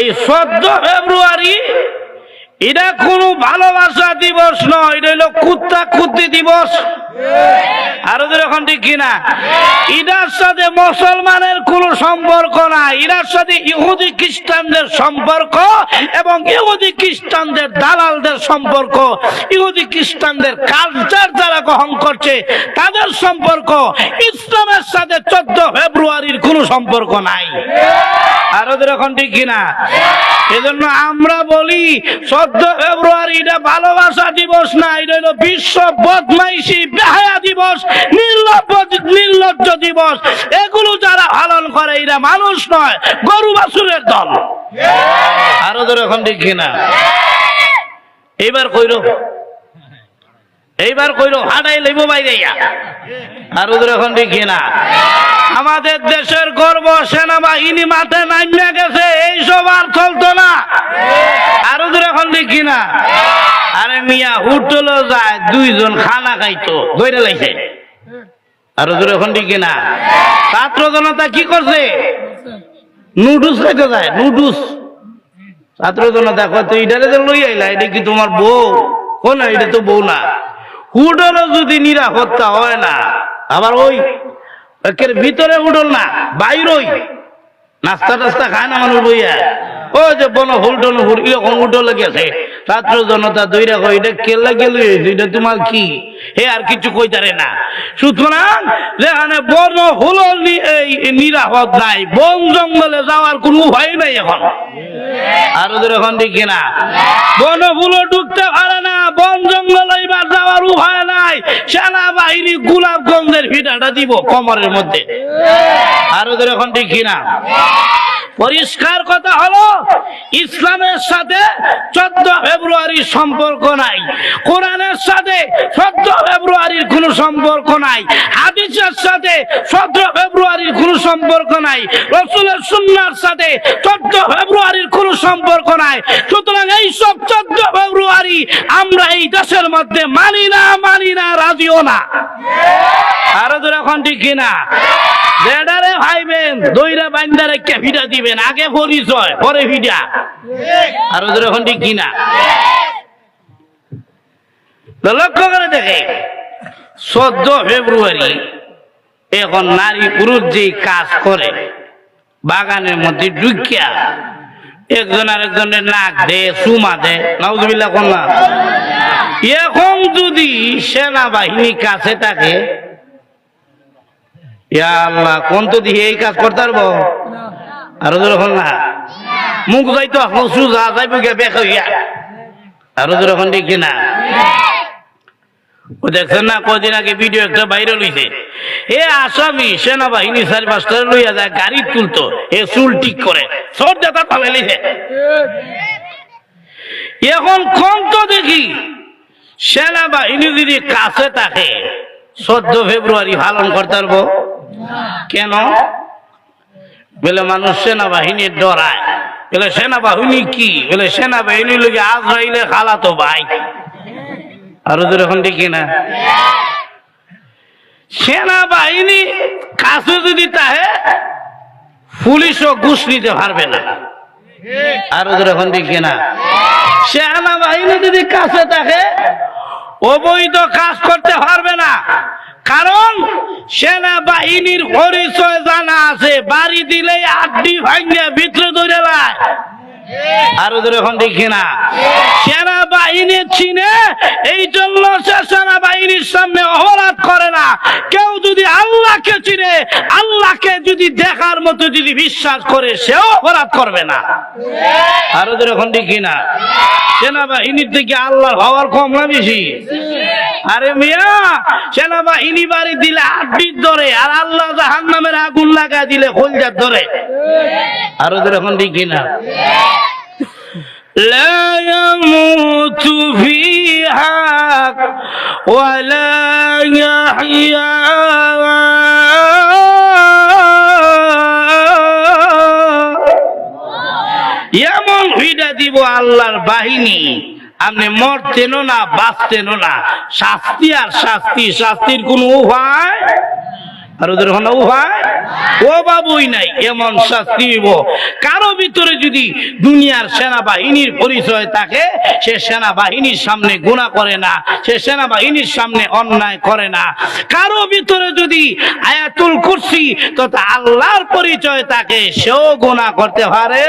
এই চোদ্দ ফেব্রুয়ারি, এটা কোনো ভালোবাসা দিবস নয়, এটা হলো কুত্তা কুত্তি দিবস। আরও এখন ঠিক কিনা? ইরার সাথে মুসলমানের কোনো সম্পর্ক নাই ইরার সাথে ইহুদি খ্রিস্টানদের সম্পর্ক এবং ইহুদি খ্রিস্টানদের দালালদের সম্পর্ক। ইহুদি খ্রিস্টানদের কালচার যারা গ্রহণ করছে, তাদের সম্পর্ক। ইসলামের সাথে চোদ্দ ফেব্রুয়ারির কোনো সম্পর্ক নাই। আরও এখন ঠিক কিনা? এজন্য আমরা বলি, চোদ্দ ফেব্রুয়ারি এটা ভালোবাসা দিবস না, এটা হলো বিশ্ব বদমাইশি, বেহায়া দিবস, নির্লজ্জ নির্লজ্জ দিবস। এগুলো যারা পালন করে, এরা মানুষ নয়, গরু বাছুরের দল। আরও এখন ঠিক কিনা? এবার কইল এইবার কইল, হাঁটাই লইব বাইরে আর ওদের এখন দেখি না। আমাদের দেশের গর্ব, সেনাবাহিনী মাঠে নামিয়া গেছে, এইসব আর চলতো না। আর ওদের এখন দেখি না। আরে মিয়া হোটেল যায়, দুইজন খানা খাইতো ধরে লাইছে। আর ওদের এখন দেখি না। ছাত্র জনতা কি করছে? নুডলস খাইতে যায়, নুডলস। ছাত্র জনতা কত যে লই আইলা, এটা কি তোমার বউ? কোন এটা তো বউ না। হুডলও যদি নিরাপত্তা হয় না, আবার ওই একের ভিতরে উডল না বাইরই নাস্তা টাস্তা খায় না মানুষ বইয়া। ও যে বন হুল টন হুল, এরকম গেছে। জনতা দৈরা এটা কেলা গেল এটা তোমার কি? হে আর কিছু কইতারে না। সুতরাং যেখানে বন হুল নিরাপদ নাই, বন জঙ্গলে যাওয়ার কোনো উপায় নাই এখন। আর ওদের এখন দেখি না বন ফুলো ঢুকতে পারে গোলাপগঞ্জের ভিটাটা দিব কমরের মধ্যে। আর ওদের এখন দেখি না। পরিষ্কার কথা হলো, ইসলামের সাথে চোদ্দ ফেব্রুয়ারির সম্পর্ক নাই। কোরআনের সাথে চোদ্দ ফেব্রুয়ারির কোনো সম্পর্ক নাই। হাদিসের সাথে চোদ্দ ফেব্রুয়ারির কোনো সম্পর্ক নাই। রসুলের সুন্নার সাথে চোদ্দ ফেব্রুয়ারির কোনো সম্পর্ক নাই। সুতরাং এই সব চোদ্দ ফেব্রুয়ারি আমরা এই দেশের মধ্যে মানি না মানি না, রাজিও না। আরও এখন ঠিক কিনা? ভাইবেন, দইরা বাইন্দারে দিবেন? আগে পরিচয়, পরে আরও এখন ঠিক কিনা? লক্ষ্য করে দেখে, চোদ্দ ফেব্রুয়ারি, এখন নারী পুরুষ যে কাজ করে, বাগানের মধ্যে ঢুকিয়া একজন আরেকজনের নাক দে, চুমা দে। নাউজুবিল্লাহ কোন এখন যদি সেনাবাহিনী কাছে থাকে, ইয়া আল্লাহ, কোন তো দিয়ে এই কাজ করতে পারব? আরও যখন না। মুখ যাইতো সুজা যাইব গিয়া বেক হইয়া। আরও দেখি না দেখছেন না, কদিন আগে ভিডিও একটা এ আসামি সেনাবাহিনী লইয়া যায়, গাড়ি তুলতো, এ চুল ঠিক করে। সব এখন কম তো দেখি, সেনাবাহিনী যদি কাছে থাকে, চোদ্দ ফেব্রুয়ারি পালন করতে পারব। কেন? বলে মানুষ সেনাবাহিনীর ডরায়। বলে সেনাবাহিনী কি? বলে সেনাবাহিনী লোকে আজরাইলে খালাতো ভাই। সেনাবাহিনী কাছে যদি তাহে ঘুষ নিতে পারবে না। আরও দেখি না সেনাবাহিনী যদি কাছে থাকে অবৈধ কাজ করতে পারবে না। কারণ সেনাবাহিনীর পরিচয় জানা আছে, বাড়ি দিলে আড্ডি লায় আরও ধরে এখন দেখি না। সেনাবাহিনী চিনে এই জন্য সে সেনাবাহিনীর সামনে অপরাধ করে না। কেউ যদি আল্লাহকে চিনে, আল্লাহকে যদি দেখার মতো যদি বিশ্বাস করে, সেও অপরাধ করবে না। আরও ধরে এখন দেখি না। সেনাবাহিনীর থেকে আল্লাহর হওয়ার কম না বেশি? আরে মিয়া, সেনাবাহিনী বাড়ি দিলে আড্ডির ধরে, আর আল্লাহ জাহান নামের আগুন লাগা দিলে খোলজার ধরে। আরও ধরে এখন দেখি না। لا يموت فيها ولا يحيا এমন ভিডা দিব আল্লাহর বাহিনী আপনি মরতেনও না বাঁচতেনও না শাস্তি আর শাস্তি শাস্তির কোন উপায় এমন শাস্তি কারও ভিতরে যদি দুনিয়ার সেনাবাহিনীর পরিচয় সে সেনাবাহিনীর সামনে করে না, সে সেনাবাহিনীর সামনে অন্যায় করে না। কারও ভিতরে যদি আয়াতুল কুরসি তথা আল্লাহর পরিচয় থাকে, সেও গুণা করতে পারে?